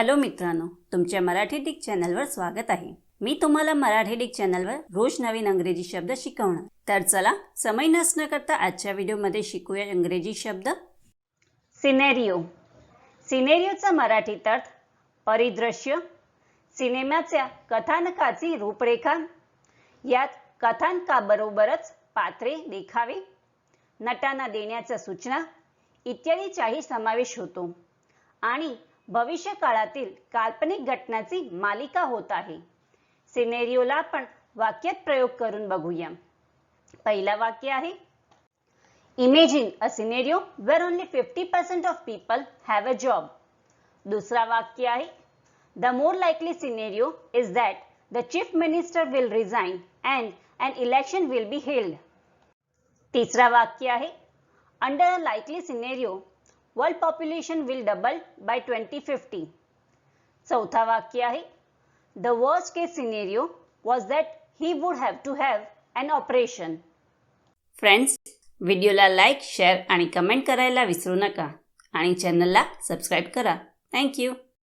Hello मित्रांनो तुमच्या Marathi Dick चॅनलवर स्वागत आहे. मी तुम्हाला मराठी डिक चॅनलवर रोज नवीन अंग्रेजी शब्द शिकवणार. तर चला समय नसणं करता आजच्या व्हिडिओमध्ये शिकूया इंग्रजी शब्द. सिनेरिओ. सिनेरिओचा मराठीत अर्थ परिदृश्य. सिनेमाच्या कथानकाची रूपरेखा. यात कथानकाबरोबरच पात्रे देखावे नटांना देण्याच्या सूचना इत्यादीचाही समावेश होतो. आणि भविष्य काळातील काल्पनिक घटनाची मालिका होत आहे. सिनेरिओला आपण वाक्यात प्रयोग करून बघूया. पहिला वाक्य आहे imagine a scenario where only fifty percent of people have a job दुसरा वाक्य आहे the more likely scenario is that the chief minister will resign and and election will be held तिसरा वाक्य आहे under a likely scenario world population will double by twenty fifty चौथा वाक्य आहे. The worst case scenario was that he would have to have an operation friends व्हिडिओला like share आणि comment करायला विसरू नका. आणि चॅनलला सबस्क्राईब करा. थँक्यू